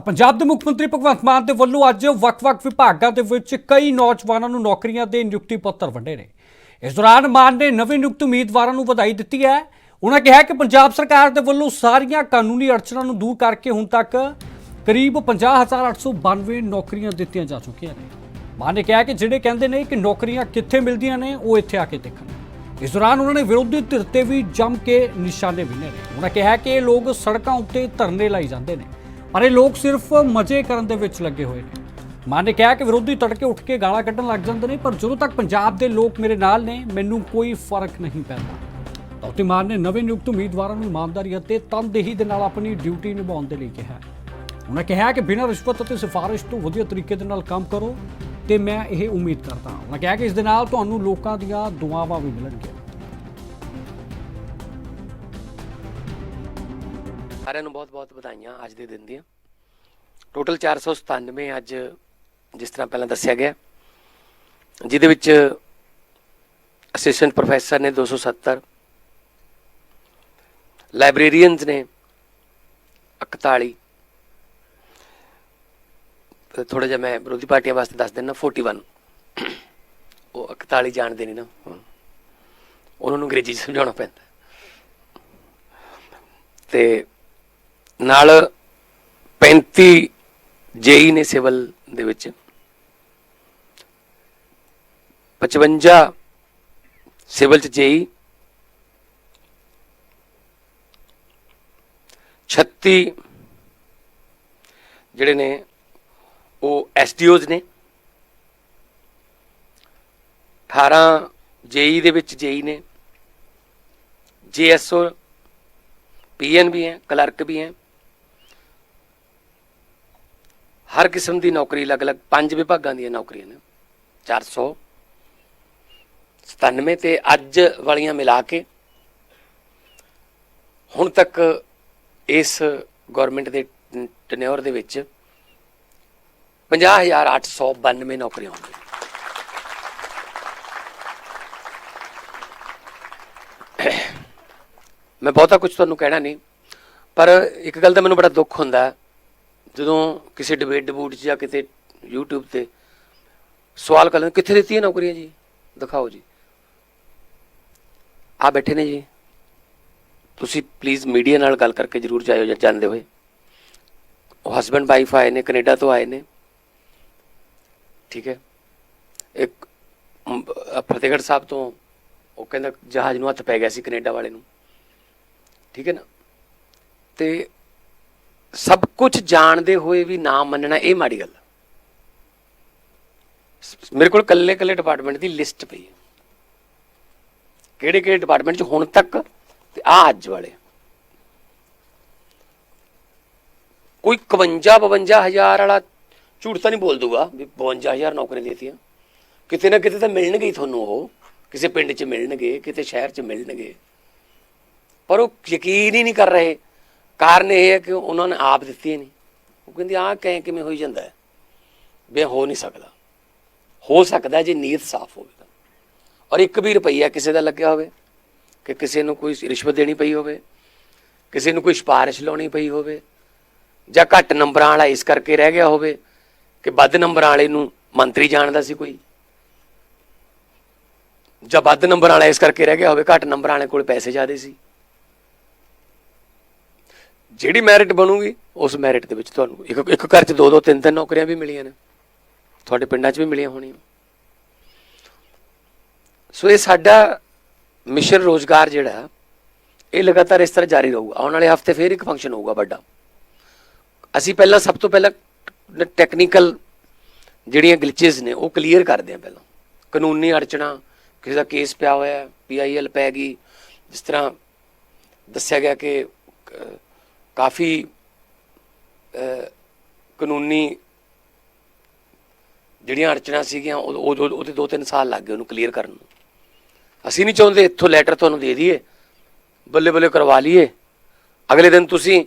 ਤਾਂ ਪੰਜਾਬ ਦੇ ਮੁੱਖ ਮੰਤਰੀ ਭਗਵੰਤ ਮਾਨ ਦੇ ਵੱਲੋਂ ਅੱਜ ਵੱਖ-ਵੱਖ ਵਿਭਾਗਾਂ ਦੇ ਵਿੱਚ ਕਈ ਨੌਜਵਾਨਾਂ ਨੂੰ ਨੌਕਰੀਆਂ ਦੇ ਨਿਯੁਕਤੀ ਪੱਤਰ ਵੰਡੇ ਨੇ। ਇਸ ਦੌਰਾਨ ਮਾਨ ਨੇ ਨਵੇਂ ਨਿਯੁਕਤ ਉਮੀਦਵਾਰਾਂ ਨੂੰ ਵਧਾਈ ਦਿੱਤੀ ਹੈ। ਉਹਨਾਂ ਕਿਹਾ ਕਿ ਪੰਜਾਬ ਸਰਕਾਰ ਦੇ ਵੱਲੋਂ ਸਾਰੀਆਂ ਕਾਨੂੰਨੀ ਅੜਚਣਾਂ ਨੂੰ ਦੂਰ ਕਰਕੇ ਹੁਣ ਤੱਕ ਕਰੀਬ 50892 ਨੌਕਰੀਆਂ ਦਿੱਤੀਆਂ ਜਾ ਚੁੱਕੀਆਂ ਨੇ। ਮਾਨ ਨੇ ਕਿਹਾ ਕਿ ਜਿਹੜੇ ਕਹਿੰਦੇ ਨੇ ਕਿ ਨੌਕਰੀਆਂ ਕਿੱਥੇ ਮਿਲਦੀਆਂ ਨੇ, ਉਹ ਇੱਥੇ ਆ ਕੇ ਦੇਖਣ। ਇਸ ਦੌਰਾਨ ਉਹਨਾਂ ਨੇ ਵਿਰੋਧੀ ਧਿਰ ਤੇ ਵੀ ਜੰਮ ਕੇ ਨਿਸ਼ਾਨੇ ਵਿੰਨੇ ਨੇ ਉਹਨਾਂ ਕਿਹਾ ਕਿ ਇਹ ਲੋਕ ਸੜਕਾਂ ਉੱਤੇ ਧਰਨੇ ਲਾਈ ਜਾਂਦੇ ਨੇ। ਪਰ ਇਹ ਲੋਕ ਸਿਰਫ ਮਜ਼ੇ ਕਰਨ ਦੇ ਵਿੱਚ ਲੱਗੇ ਹੋਏ ਨੇ। ਮਾਨ ਨੇ ਕਿਹਾ ਕਿ ਵਿਰੋਧੀ ਤੜਕੇ ਉੱਠ ਕੇ ਗਾਲਾਂ ਕੱਢਣ ਲੱਗ ਜਾਂਦੇ ਨੇ, ਪਰ ਜਦੋਂ ਤੱਕ ਪੰਜਾਬ ਦੇ ਲੋਕ ਮੇਰੇ ਨਾਲ ਨੇ, ਮੈਨੂੰ ਕੋਈ ਫ਼ਰਕ ਨਹੀਂ ਪੈਂਦਾ। ਡਾਕਟਰ ਮਾਨ ਨੇ ਨਵੇਂ ਨਿਯੁਕਤ ਉਮੀਦਵਾਰਾਂ ਨੂੰ ਇਮਾਨਦਾਰੀ ਅਤੇ ਤਨਦੇਹੀ ਦੇ ਨਾਲ ਆਪਣੀ ਡਿਊਟੀ ਨਿਭਾਉਣ ਦੇ ਲਈ ਕਿਹਾ। ਉਹਨਾਂ ਕਿਹਾ ਕਿ ਬਿਨਾਂ ਰਿਸ਼ਵਤ ਅਤੇ ਸਿਫਾਰਿਸ਼ ਤੋਂ ਵਧੀਆ ਤਰੀਕੇ ਦੇ ਨਾਲ ਕੰਮ ਕਰੋ ਤੇ ਮੈਂ ਇਹ ਉਮੀਦ ਕਰਦਾ ਹਾਂ। ਉਹਨਾਂ ਕਿਹਾ ਕਿ ਇਸ ਦੇ ਨਾਲ ਤੁਹਾਨੂੰ ਲੋਕਾਂ ਦੀਆਂ ਦੁਆਵਾਂ ਵੀ ਮਿਲਣਗੀਆਂ। ਸਾਰਿਆਂ ਨੂੰ ਬਹੁਤ-ਬਹੁਤ ਵਧਾਈਆਂ ਅੱਜ ਦੇ ਦਿਨ ਦੀਆਂ। ਟੋਟਲ 497 ਅੱਜ ਜਿਸ ਤਰ੍ਹਾਂ ਪਹਿਲਾਂ ਦੱਸਿਆ ਗਿਆ, ਜਿਹਦੇ ਵਿੱਚ ਅਸਿਸਟੈਂਟ ਪ੍ਰੋਫੈਸਰ ਨੇ 270 ਲਾਇਬ੍ਰੇਰੀਅਨਸ ਨੇ 41 ਥੋੜਾ ਜਿਹਾ ਮੈਂ ਵਿਰੋਧੀ ਪਾਰਟੀਆਂ ਵਾਸਤੇ ਦੱਸ ਦਿੰਦਾ 41 ਉਹ 41 ਜਾਣਦੇ ਨਹੀਂ ਨਾ ਉਹਨਾਂ ਨੂੰ ਅੰਗਰੇਜ਼ੀ ਸਮਝਾਉਣਾ ਪੈਂਦਾ। ਤੇ ਨਾਲ 35 ਜੇਈ ਨੇ ਸਿਵਲ ਦੇ ਵਿੱਚ। 55 ਸਿਵਲ ਚ ਜੇਈ। 36 ਜਿਹੜੇ ਨੇ ਉਹ ਐਸਡੀਓਜ਼ ਨੇ। 18 ਜੇਈ ਦੇ ਵਿੱਚ ਜੇਈ ਨੇ। ਜੀਐਸਓ, ਪੀਐਨ ਵੀ ਹੈ, ਕਲਰਕ ਵੀ ਹੈ। ਹਰ ਕਿਸਮ ਦੀ ਨੌਕਰੀ ਅਲੱਗ-ਅਲੱਗ ਪੰਜ ਵਿਭਾਗਾਂ ਦੀਆਂ ਨੌਕਰੀਆਂ ਨੇ। 497 ਤੇ ਅੱਜ ਵਾਲੀਆਂ ਮਿਲਾ ਕੇ ਹੁਣ ਤੱਕ ਇਸ ਗਵਰਨਮੈਂਟ ਦੇ ਟਨਿਓਰ ਦੇ ਵਿੱਚ 50892 ਨੌਕਰੀਆਂ ਹੋਣਗੀਆਂ। ਮੈਂ ਬਹੁਤਾ ਕੁਝ ਤੁਹਾਨੂੰ ਕਹਿਣਾ ਨਹੀਂ ਪਰ ਇੱਕ ਗੱਲ ਤਾਂ ਮੈਨੂੰ ਬੜਾ ਦੁੱਖ ਹੁੰਦਾ। ਹੈ, ਜਦੋਂ ਕਿਸੇ ਡਿਬੇਟ ਡਬੂਟ 'ਚ ਜਾਂ ਕਿਤੇ YouTube ਤੇ ਸਵਾਲ ਕਰ ਕਰਦੇ ਕਿੱਥੇ ਦਿੱਤੀਆਂ ਨੌਕਰੀਆਂ ਜੀ? ਦਿਖਾਓ ਜੀ। ਆ ਬੈਠੇ ਨੇ ਜੀ। ਤੁਸੀਂ ਪਲੀਜ਼ ਮੀਡੀਆ ਨਾਲ ਗੱਲ ਕਰਕੇ ਜਰੂਰ ਜਾਇਓ ਜਾਂ ਜਾਣਦੇ ਹੋਏ। ਉਹ ਹਸਬੰਡ ਵਾਈਫ ਆਏ ਨੇ, ਕੈਨੇਡਾ ਤੋਂ ਆਏ ਨੇ। ਠੀਕ ਹੈ। ਇੱਕ ਫਤਿਹਗੜ੍ਹ ਸਾਹਿਬ ਤੋਂ ਉਹ ਕਹਿੰਦਾ ਜਹਾਜ਼ ਨੂੰ ਹੱਥ ਪੈ ਗਿਆ ਸੀ ਕੈਨੇਡਾ ਵਾਲੇ ਨੂੰ। ਠੀਕ ਹੈ ਨਾ? ਤੇ ਸਭ ਕੁਝ ਜਾਣਦੇ ਹੋਏ ਵੀ ਨਾ ਮੰਨਣਾ, ਇਹ ਮਾੜੀ ਗੱਲ ਮੇਰੇ ਕੋਲ ਕੱਲੇ ਕੱਲੇ ਡਿਪਾਰਟਮੈਂਟ ਦੀ ਲਿਸਟ ਪਈ ਹੈ। ਕਿਹੜੇ ਕਿਹੜੇ ਡਿਪਾਰਟਮੈਂਟ ਚ ਹੁਣ ਤੱਕ ਤੇ ਆ ਅੱਜ ਵਾਲੇ। ਕੋਈ 51 52 ਹਜ਼ਾਰ ਵਾਲਾ ਝੂਠ ਤਾਂ ਨਹੀਂ ਬੋਲ ਦੂਗਾ ਵੀ 52 ਹਜ਼ਾਰ ਨੌਕਰੀਆਂ ਦੇਤੀਆਂ। ਕਿਤੇ ਨਾ ਕਿਤੇ ਤਾਂ ਮਿਲਣਗੇ ਹੀ ਤੁਹਾਨੂੰ ਉਹ। ਕਿਸੇ ਪਿੰਡ 'ਚ ਮਿਲਣਗੇ ਕਿਤੇ ਸ਼ਹਿਰ 'ਚ ਮਿਲਣਗੇ। ਪਰ ਉਹ ਯਕੀਨ ਹੀ ਨਹੀਂ ਕਰ ਰਹੇ ਕਾਰਨ ਇਹ ਹੈ ਕਿ ਉਹਨਾਂ ਨੇ ਆਪ ਦਿੱਤੀ ਨਹੀਂ। ਉਹ ਕਹਿੰਦੀ, ਆਹ ਕਹਿ ਕਿਵੇਂ ਹੋਈ ਜਾਂਦਾ ਹੈ? ਵੀ ਹੋ ਨਹੀਂ ਸਕਦਾ। ਹੋ ਸਕਦਾ ਜੇ ਨੀਅਤ ਸਾਫ਼ ਹੋਵੇ ਤਾਂ। ਔਰ ਇੱਕ ਵੀ ਰੁਪਈਆ ਕਿਸੇ ਦਾ ਲੱਗਿਆ ਹੋਵੇ, ਕਿ ਕਿਸੇ ਨੂੰ ਕੋਈ ਰਿਸ਼ਵਤ ਦੇਣੀ ਪਈ ਹੋਵੇ, ਕਿਸੇ ਨੂੰ ਕੋਈ ਸਿਫਾਰਿਸ਼ ਲਾਉਣੀ ਪਈ ਹੋਵੇ, ਜਾਂ ਘੱਟ ਨੰਬਰਾਂ ਵਾਲਾ ਇਸ ਕਰਕੇ ਰਹਿ ਗਿਆ ਹੋਵੇ ਕਿ ਵੱਧ ਨੰਬਰਾਂ ਵਾਲੇ ਨੂੰ ਮੰਤਰੀ ਜਾਣਦਾ ਸੀ ਕੋਈ, ਜਾਂ ਵੱਧ ਨੰਬਰ ਵਾਲਾ ਇਸ ਕਰਕੇ ਰਹਿ ਗਿਆ ਹੋਵੇ, ਘੱਟ ਨੰਬਰਾਂ ਵਾਲੇ ਕੋਲ ਪੈਸੇ ਜ਼ਿਆਦੇ ਸੀ। ਜਿਹੜੀ ਮੈਰਿਟ ਬਣੂਗੀ, ਉਸ ਮੈਰਿਟ ਦੇ ਵਿੱਚ ਤੁਹਾਨੂੰ ਇੱਕ ਇੱਕ ਘਰ 'ਚ ਦੋ ਦੋ ਤਿੰਨ ਤਿੰਨ ਨੌਕਰੀਆਂ ਵੀ ਮਿਲੀਆਂ ਨੇ। ਤੁਹਾਡੇ ਪਿੰਡਾਂ 'ਚ ਵੀ ਮਿਲੀਆਂ ਹੋਣੀਆਂ। ਸੋ ਇਹ ਸਾਡਾ ਮਿਸ਼ਨ ਰੋਜ਼ਗਾਰ ਜਿਹੜਾ, ਇਹ ਲਗਾਤਾਰ ਇਸ ਤਰ੍ਹਾਂ ਜਾਰੀ ਰਹੂਗਾ। ਆਉਣ ਵਾਲੇ ਹਫ਼ਤੇ ਫੇਰ ਇੱਕ ਫੰਕਸ਼ਨ ਹੋਊਗਾ ਵੱਡਾ। ਅਸੀਂ ਪਹਿਲਾਂ ਸਭ ਤੋਂ ਪਹਿਲਾਂ ਟੈਕਨੀਕਲ ਜਿਹੜੀਆਂ ਗਲਿਚਸ ਨੇ, ਉਹ ਕਲੀਅਰ ਕਰਦੇ ਹਾਂ ਪਹਿਲਾਂ। ਕਾਨੂੰਨੀ ਅੜਚਣਾ, ਕਿਸੇ ਦਾ ਕੇਸ ਪਿਆ ਹੋਇਆ ਹੈ ਪੀਆਈਐਲ ਪੈ ਗਈ, ਜਿਸ ਤਰ੍ਹਾਂ ਦੱਸਿਆ ਗਿਆ ਕਿ ਕਾਫੀ ਕਾਨੂੰਨੀ ਜਿਹੜੀਆਂ ਅੜਚਣਾ ਸੀਗੀਆਂ, ਉਹ ਉਹਦੇ 2-3 ਸਾਲ ਲੱਗ ਗਏ ਉਹਨੂੰ ਕਲੀਅਰ ਕਰਨ ਨੂੰ। ਅਸੀਂ ਨਹੀਂ ਚਾਹੁੰਦੇ ਇੱਥੋਂ ਲੈਟਰ ਤੁਹਾਨੂੰ ਦੇ ਦਈਏ ਬੱਲੇ ਬੱਲੇ ਕਰਵਾ ਲਈਏ। ਅਗਲੇ ਦਿਨ ਤੁਸੀਂ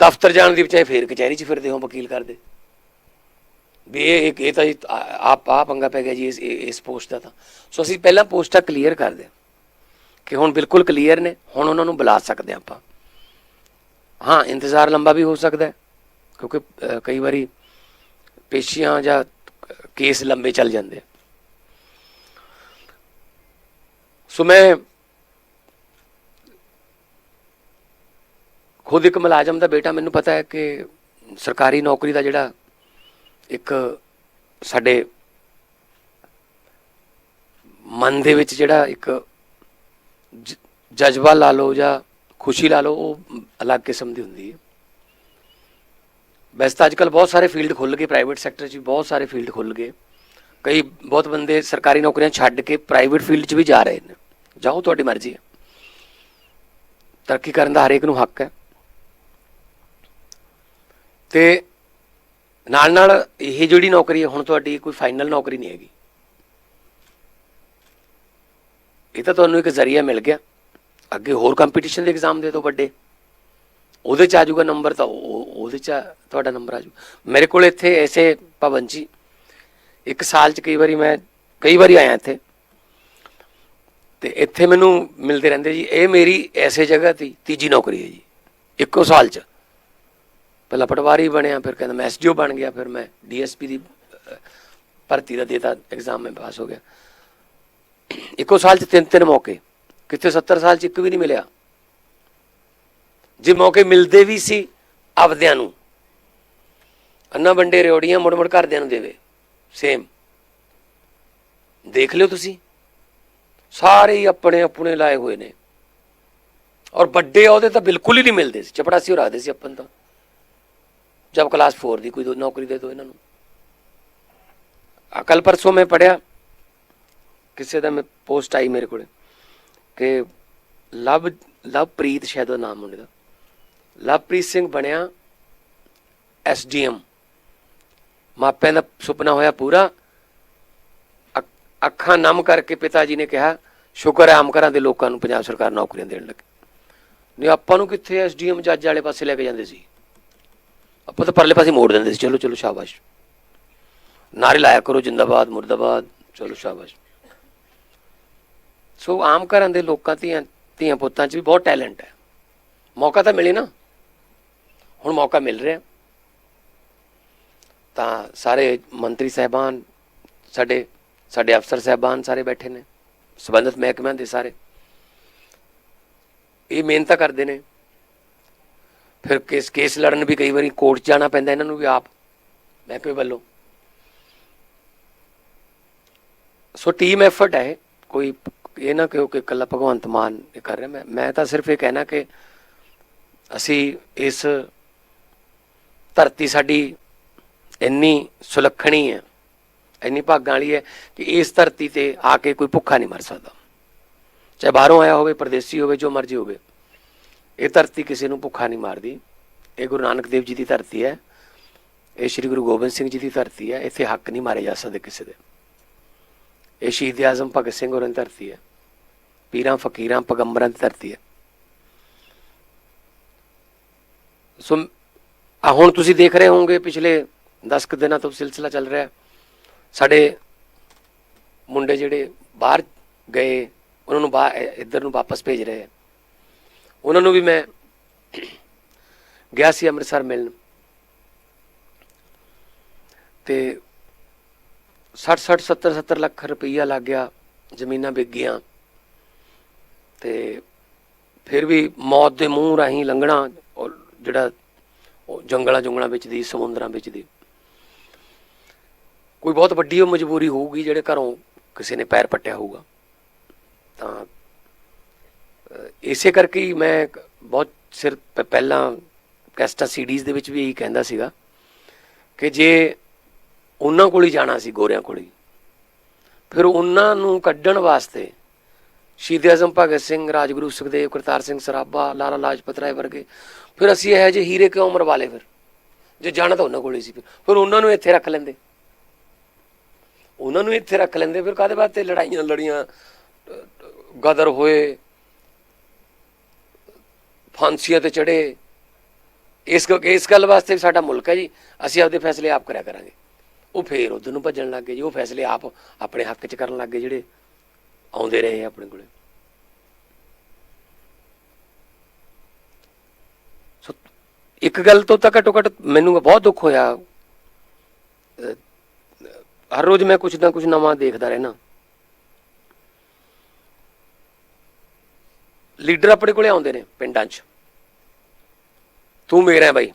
ਦਫ਼ਤਰ ਜਾਣ ਦੀ ਬਚਾਏ ਫੇਰ ਕਚਹਿਰੀ 'ਚ ਫਿਰਦੇ ਹੋ ਵਕੀਲ ਕਰਦੇ। ਵੀ ਇਹ ਇਹ ਤਾਂ ਜੀ ਆਪ ਆ ਪੰਗਾ ਪੈ ਗਿਆ ਜੀ ਇਸ ਇਸ ਪੋਸਟ ਦਾ ਤਾਂ। ਸੋ ਅਸੀਂ ਪਹਿਲਾਂ ਪੋਸਟਾਂ ਕਲੀਅਰ ਕਰਦੇ ਹਾਂ ਕਿ ਹੁਣ ਬਿਲਕੁਲ ਕਲੀਅਰ ਨੇ, ਹੁਣ ਉਹਨਾਂ ਨੂੰ ਬੁਲਾ ਸਕਦੇ ਹਾਂ ਆਪਾਂ। ਹਾਂ, ਇੰਤਜ਼ਾਰ ਲੰਬਾ ਵੀ ਹੋ ਸਕਦਾ ਹੈ, ਕਿਉਂਕਿ ਕਈ ਵਾਰੀ ਪੇਸ਼ੀਆਂ ਜਾਂ ਕੇਸ ਲੰਬੇ ਚੱਲ ਜਾਂਦੇ ਆ। ਸੋ ਮੈਂ ਖੁਦ ਇੱਕ ਮੁਲਾਜ਼ਮ ਦਾ ਬੇਟਾ, ਮੈਨੂੰ ਪਤਾ ਹੈ ਕਿ ਸਰਕਾਰੀ ਨੌਕਰੀ ਦਾ ਜਿਹੜਾ ਇੱਕ ਸਾਡੇ ਮਨ ਦੇ ਵਿੱਚ ਜਿਹੜਾ ਇੱਕ ਜਜ਼ਬਾ ਲਾ ਲਓ ਜਾਂ ਖੁਸ਼ੀ ਲਾ ਲਓ, ਉਹ ਅਲੱਗ ਕਿਸਮ ਦੀ ਹੁੰਦੀ ਹੈ। ਵੈਸੇ ਤਾਂ ਅੱਜਕੱਲ ਬਹੁਤ ਸਾਰੇ ਫੀਲਡ ਖੁੱਲ ਗਏ ਪ੍ਰਾਈਵੇਟ ਸੈਕਟਰ 'ਚ ਬਹੁਤ ਸਾਰੇ ਫੀਲਡ ਖੁੱਲ ਗਏ। ਕਈ ਬਹੁਤ ਬੰਦੇ ਸਰਕਾਰੀ ਨੌਕਰੀਆਂ ਛੱਡ ਕੇ ਪ੍ਰਾਈਵੇਟ ਫੀਲਡ 'ਚ ਵੀ ਜਾ ਰਹੇ ਨੇ। ਜਾਓ, ਤੁਹਾਡੀ ਮਰਜ਼ੀ ਹੈ। ਤਰੱਕੀ ਕਰਨ ਦਾ ਹਰੇਕ ਨੂੰ ਹੱਕ ਹੈ। ਤੇ ਨਾਲ ਨਾਲ ਇਹ ਜਿਹੜੀ ਨੌਕਰੀ ਹੈ, ਹੁਣ ਤੁਹਾਡੀ ਕੋਈ ਫਾਈਨਲ ਨੌਕਰੀ ਨਹੀਂ ਹੈਗੀ। ਇਹ ਤਾਂ ਤੁਹਾਨੂੰ ਇੱਕ ਜ਼ਰੀਆ ਮਿਲ ਗਿਆ। ਅੱਗੇ ਹੋਰ ਕੰਪੀਟੀਸ਼ਨ ਦੇ ਐਗਜ਼ਾਮ ਦੇ ਦੋ ਵੱਡੇ। ਉਹਦੇ ਚ ਆ ਜਾਊਗਾ ਨੰਬਰ ਤਾਂ ਉਹ- ਉਹਦੇ ਚ ਤੁਹਾਡਾ ਨੰਬਰ ਆ ਜਾਊ। ਮੇਰੇ ਕੋਲ ਇੱਥੇ ਐਸੇ ਭਵਨ ਜੀ, ਇੱਕ ਸਾਲ ਚ ਕਈ ਵਾਰੀ ਮੈਂ, ਕਈ ਵਾਰੀ ਆਇਆ ਇੱਥੇ। ਤੇ ਇੱਥੇ ਮੈਨੂੰ ਮਿਲਦੇ ਰਹਿੰਦੇ ਜੀ। ਇਹ ਮੇਰੀ ਐਸੇ ਜਗ੍ਹਾ ਤੀ ਤੀਜੀ ਨੌਕਰੀ ਹੈ ਜੀ, ਇੱਕੋ ਸਾਲ ਚ। ਪਹਿਲਾਂ ਪਟਵਾਰੀ ਬਣਿਆ, ਫਿਰ ਕਹਿੰਦਾ ਮੈਂ ਐਸਡੀਓ ਬਣ ਗਿਆ, ਫਿਰ ਮੈਂ ਡੀਐਸਪੀ ਦੀ ਭਰਤੀ ਦਾ ਦੇਤਾ ਐਗਜ਼ਾਮ ਮੈਂ ਪਾਸ ਹੋ ਗਿਆ। ਇੱਕੋ ਸਾਲ ਚ ਤਿੰਨ ਤਿੰਨ ਮੌਕੇ। ਕਿੱਥੇ 70 ਸਾਲ ਚ ਇੱਕ ਵੀ ਨਹੀਂ ਮਿਲਿਆ। ਜੇ ਮੌਕੇ ਮਿਲਦੇ ਵੀ ਸੀ ਆਪਦਿਆਂ ਨੂੰ, ਅੰਨਾ ਬੰਡੇ ਰਿਓੜੀਆਂ ਮੁੜ ਮੁੜ ਘਰਦਿਆਂ ਨੂੰ ਦੇਵੇ। ਸੇਮ ਦੇਖ ਲਿਓ ਤੁਸੀਂ। ਸਾਰੇ ਹੀ ਆਪਣੇ ਆਪਣੇ ਲਾਏ ਹੋਏ ਨੇ। ਔਰ ਵੱਡੇ ਉਹਦੇ ਤਾਂ ਬਿਲਕੁਲ ਹੀ ਨਹੀਂ ਮਿਲਦੇ ਸੀ। ਚਪੜਾਸੀ ਹੋ ਰੱਖਦੇ ਸੀ ਆਪਾਂ ਤਾਂ। ਜਬ ਕਲਾਸ 4 ਦੀ ਕੋਈ ਦੋ- ਨੌਕਰੀ ਦੇ ਦੋ ਇਹਨਾਂ ਨੂੰ। ਅਕਲ ਪਰਸੋਂ ਮੈਂ ਪੜਿਆ ਕਿਸੇ ਦਾ ਮੈਂ ਪੋਸਟ ਆਈ ਮੇਰੇ ਕੋਲੇ। ਕਿ ਲਵ, ਲਵਪ੍ਰੀਤ ਸ਼ਾਇਦ ਉਹ ਨਾਮ ਮੁੰਡੇ ਦਾ। ਲਵਪ੍ਰੀਤ ਸਿੰਘ ਬਣਿਆ ਐਸਡੀਐਮ ਮਾਪਿਆਂ ਦਾ ਸੁਪਨਾ ਹੋਇਆ ਪੂਰਾ। ਅੱਖ- ਅੱਖਾਂ ਨਮ ਕਰਕੇ ਪਿਤਾ ਜੀ ਨੇ ਕਿਹਾ, ਸ਼ੁਕਰ ਹੈ, ਆਮ ਘਰਾਂ ਦੇ ਲੋਕਾਂ ਨੂੰ ਪੰਜਾਬ ਸਰਕਾਰ ਨੌਕਰੀਆਂ ਦੇਣ ਲੱਗੀ। ਨਹੀਂ, ਆਪਾਂ ਨੂੰ ਕਿੱਥੇ ਐਸਡੀਐਮ ਜੱਜ ਵਾਲੇ ਪਾਸੇ ਲੈ ਕੇ ਜਾਂਦੇ ਸੀ? ਆਪਾਂ ਤਾਂ ਪਰਲੇ ਪਾਸੇ ਮੋੜ ਦਿੰਦੇ ਸੀ। ਚਲੋ ਚਲੋ, ਸ਼ਾਬਾਸ਼। ਨਾਰੇ ਲਾਇਆ ਕਰੋ, ਜਿੰਦਾਬਾਦ, ਮੁਰਦਾਬਾਦ। ਚਲੋ, ਸ਼ਾਬਾਸ਼। ਸੋ ਆਮ ਘਰਾਂ ਦੇ ਲੋਕਾਂ ਧੀਆਂ ਧੀਆਂ ਪੁੱਤਾਂ 'ਚ ਵੀ ਬਹੁਤ ਟੈਲੈਂਟ ਹੈ। ਮੌਕਾ ਤਾਂ ਮਿਲੇ ਨਾ। ਹੁਣ ਮੌਕਾ ਮਿਲ ਰਿਹਾ। ਤਾਂ ਸਾਰੇ ਮੰਤਰੀ ਸਹਿਬਾਨ, ਸਾਡੇ ਸਾਡੇ ਅਫਸਰ ਸਹਿਬਾਨ ਸਾਰੇ ਬੈਠੇ ਨੇ। ਸਬੰਧਤ ਮਹਿਕਮਿਆਂ ਦੇ ਸਾਰੇ। ਇਹ ਮਿਹਨਤਾਂ ਕਰਦੇ ਨੇ। ਫਿਰ ਕੇਸ ਕੇਸ ਲੜਨ ਵੀ ਕਈ ਵਾਰੀ ਕੋਰਟ 'ਚ ਜਾਣਾ ਪੈਂਦਾ, ਇਹਨਾਂ ਨੂੰ ਵੀ ਆਪ, ਮਹਿਕਮੇ ਵੱਲੋਂ। ਸੋ ਟੀਮ ਐਫਰਟ ਹੈ ਕੋਈ ਇਹ ਨਾ ਕਿਉਂ ਕਿ ਇਕੱਲਾ ਭਗਵੰਤ ਮਾਨ ਇਹ ਕਰ ਰਿਹਾ। ਮੈਂ ਮੈਂ ਤਾਂ ਸਿਰਫ ਇਹ ਕਹਿਣਾ ਕਿ ਅਸੀਂ ਇਸ ਧਰਤੀ ਸਾਡੀ ਇੰਨੀ ਸੁਲੱਖਣੀ ਹੈ, ਇੰਨੀ ਭਾਗਾਂ ਵਾਲੀ ਹੈ ਕਿ ਇਸ ਧਰਤੀ ਤੇ ਆ ਕੇ ਕੋਈ ਭੁੱਖਾ ਨਹੀਂ ਮਰ ਸਕਦਾ। ਚਾਹੇ ਬਾਹਰੋਂ ਆਇਆ ਹੋਵੇ, ਪਰਦੇਸੀ ਹੋਵੇ, ਜੋ ਮਰਜ਼ੀ ਹੋਵੇ, ਇਹ ਧਰਤੀ ਕਿਸੇ ਨੂੰ ਭੁੱਖਾ ਨਹੀਂ ਮਾਰਦੀ। ਇਹ ਗੁਰੂ ਨਾਨਕ ਦੇਵ ਜੀ ਦੀ ਧਰਤੀ ਹੈ। ਇਹ ਸ੍ਰੀ ਗੁਰੂ ਗੋਬਿੰਦ ਸਿੰਘ ਜੀ ਦੀ ਧਰਤੀ ਹੈ। ਇੱਥੇ ਹੱਕ ਨਹੀਂ ਮਾਰੇ ਜਾ ਸਕਦੇ ਕਿਸੇ ਦੇ। ਇਹ ਸ਼ਹੀਦ ਆਜ਼ਮ ਭਗਤ ਸਿੰਘ ਹੋਰਾਂ ਦੀ ਧਰਤੀ ਹੈ। ਪੀਰਾਂ, ਫਕੀਰਾਂ, ਪੈਗੰਬਰਾਂ ਦੀ ਧਰਤੀ ਹੈ। ਸੋ ਹੁਣ ਤੁਸੀਂ ਦੇਖ ਰਹੇ ਹੋਵੋਗੇ, ਪਿਛਲੇ 10 ਕੁ ਦਿਨਾਂ ਤੋਂ ਸਿਲਸਿਲਾ ਚੱਲ ਰਿਹਾ ਸਾਡੇ ਮੁੰਡੇ ਜਿਹੜੇ ਬਾਹਰ ਗਏ, ਉਹਨਾਂ ਨੂੰ ਬਾਹਰ ਇੱਧਰ ਨੂੰ ਵਾਪਸ ਭੇਜ ਰਹੇ ਆ ਉਹਨਾਂ ਨੂੰ ਵੀ ਮੈਂ ਗਿਆ ਸੀ ਅੰਮ੍ਰਿਤਸਰ ਮਿਲਣ। ਤੇ 60 60 70 70 ਲੱਖ ਰੁਪਈਆ ਲੱਗ ਗਿਆ, ਜ਼ਮੀਨਾਂ ਵਿਕ ਗਈਆਂ। ਤੇ ਫਿਰ ਵੀ ਮੌਤ ਦੇ ਮੂੰਹ ਰਾਹੀਂ ਲੰਘਣਾ, ਔਰ ਜਿਹੜਾ ਉਹ ਜੰਗਲਾਂ ਜੰਗਲਾਂ ਵਿੱਚ ਦੀ ਸਮੁੰਦਰਾਂ ਵਿੱਚ ਦੀ ਕੋਈ ਬਹੁਤ ਵੱਡੀ ਉਹ ਮਜਬੂਰੀ ਹੋਊਗੀ ਜਿਹੜੇ ਘਰੋਂ ਕਿਸੇ ਨੇ ਪੈਰ ਪੱਟਿਆ ਹੋਊਗਾ। ਤਾਂ ਇਸੇ ਕਰਕੇ ਹੀ ਮੈਂ ਬਹੁਤ ਸਿਰ ਪਹਿਲਾਂ ਕੈਸਟਾ ਸੀਡੀਜ਼ ਦੇ ਵਿੱਚ ਵੀ ਇਹੀ ਕਹਿੰਦਾ ਸੀਗਾ ਕਿ ਜੇ ਉਹਨਾਂ ਕੋਲ ਹੀ ਜਾਣਾ ਸੀ, ਗੋਰਿਆਂ ਕੋਲ ਹੀ। ਫਿਰ ਉਹਨਾਂ ਨੂੰ ਕੱਢਣ ਵਾਸਤੇ ਸ਼ਹੀਦ ਆਜ਼ਮ ਭਗਤ ਸਿੰਘ, ਰਾਜਗੁਰੂ ਸੁਖਦੇਵ, ਕਰਤਾਰ ਸਿੰਘ ਸਰਾਭਾ, ਲਾਲਾ ਲਾਜਪਤ ਰਾਏ ਵਰਗੇ। ਫਿਰ ਅਸੀਂ ਇਹੋ ਜਿਹੇ ਹੀਰੇ ਕਿਉਂ ਮਰਵਾ ਲਏ ਫਿਰ? ਜੇ ਜਾਣਾ ਤਾਂ ਉਹਨਾਂ ਕੋਲ ਹੀ ਸੀ ਫਿਰ। ਫਿਰ ਉਹਨਾਂ ਨੂੰ ਇੱਥੇ ਰੱਖ ਲੈਂਦੇ। ਉਹਨਾਂ ਨੂੰ ਇੱਥੇ ਰੱਖ ਲੈਂਦੇ ਫਿਰ ਕਾਦੇ ਵਾਸਤੇ ਲੜਾਈਆਂ ਲੜੀਆਂ, ਗਦਰ ਹੋਏ, ਫਾਂਸੀਆਂ ਤੇ ਚੜੇ ਇਸ ਗ- ਇਸ ਗੱਲ ਵਾਸਤੇ ਵੀ ਸਾਡਾ ਮੁਲਕ ਹੈ ਜੀ। ਅਸੀਂ ਆਪਦੇ ਫੈਸਲੇ ਆਪ ਕਰਿਆ ਕਰਾਂਗੇ। ਉਹ ਫੇਰ ਉਧਰ ਨੂੰ ਭੱਜਣ ਲੱਗ ਗਏ ਜੀ। ਉਹ ਫੈਸਲੇ ਆਪ ਆਪਣੇ ਹੱਕ 'ਚ ਕਰਨ ਲੱਗ ਗਏ ਜਿਹੜੇ ਆਉਂਦੇ ਰਹੇ ਆਪਣੇ ਕੋਲੇ। ਸੋ ਇੱਕ ਗੱਲ ਤੋਂ ਤਾਂ ਘੱਟੋ ਘੱਟ ਮੈਨੂੰ ਬਹੁਤ ਦੁੱਖ ਹੋਇਆ। ਹਰ ਰੋਜ਼ ਮੈਂ ਕੁਝ ਨਾ ਕੁਝ ਨਵਾਂ ਦੇਖਦਾ ਰਹਿਣਾ ਲੀਡਰ ਆਪਣੇ ਕੋਲੇ ਆਉਂਦੇ ਨੇ ਪਿੰਡਾਂ 'ਚ। ਤੂੰ ਮੇਰਾ ਹੈ ਬਾਈ।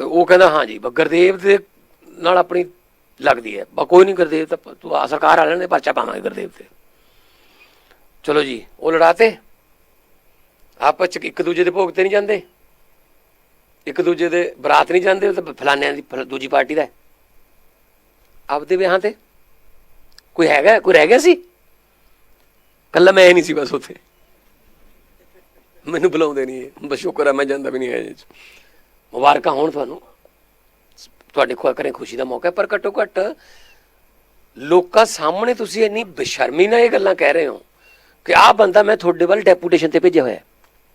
ਤੇ ਉਹ ਕਹਿੰਦਾ, ਹਾਂਜੀ ਗੁਰਦੇਵ ਦੇ ਨਾਲ ਆਪਣੀ ਲੱਗਦੀ ਹੈ। ਬਾ ਕੋਈ ਨਹੀਂ ਗੁਰਦੇਵ ਤਾਂ ਤੂੰ ਆ, ਸਰਕਾਰ ਵਾਲਿਆਂ ਨੇ ਪਰਚਾ ਪਾਵਾਂਗੇ ਗੁਰਦੇਵ ਤੇ। ਚਲੋ ਜੀ, ਉਹ ਲੜਾਤੇ। ਆਪਸ ਚ ਇੱਕ ਦੂਜੇ ਦੇ ਭੋਗ ਤੇ ਨਹੀਂ ਜਾਂਦੇ। ਇੱਕ ਦੂਜੇ ਦੇ ਬਰਾਤ ਨਹੀਂ ਜਾਂਦੇ, ਉਹ ਤਾਂ ਫਲਾਨਿਆਂ ਦੀ ਦੂਜੀ ਪਾਰਟੀ ਦਾ ਆਪਦੇ ਵਿਆਹਾਂ ਤੇ? ਕੋਈ ਹੈਗਾ, ਕੋਈ ਰਹਿ ਗਿਆ ਸੀ? ਕੱਲਾ ਮੈਂ ਹੀ ਨਹੀਂ ਸੀ ਬਸ ਉੱਥੇ। ਮੈਨੂੰ ਬੁਲਾਉਂਦੇ ਨਹੀਂ ਇਹ। ਬਸ ਸ਼ੁਕਰ ਹੈ ਮੈਂ ਜਾਂਦਾ ਵੀ ਨਹੀਂ ਹੈ ਜੀ। ਮੁਬਾਰਕਾਂ ਹੋਣ ਤੁਹਾਨੂੰ। ਤੁਹਾਡੇ ਕੋਲ ਕਰੇ ਖੁਸ਼ੀ ਦਾ ਮੌਕਾ ਹੈ, ਪਰ ਘੱਟੋ ਘੱਟ ਲੋਕਾਂ ਸਾਹਮਣੇ ਤੁਸੀਂ ਇੰਨੀ ਬੇਸ਼ਰਮੀ ਨਾਲ ਇਹ ਗੱਲਾਂ ਕਹਿ ਰਹੇ ਹੋ ਕਿ ਆਹ ਬੰਦਾ ਮੈਂ ਤੁਹਾਡੇ ਵੱਲ ਡੈਪੂਟੇਸ਼ਨ ਤੇ ਭੇਜਿਆ ਹੋਇਆ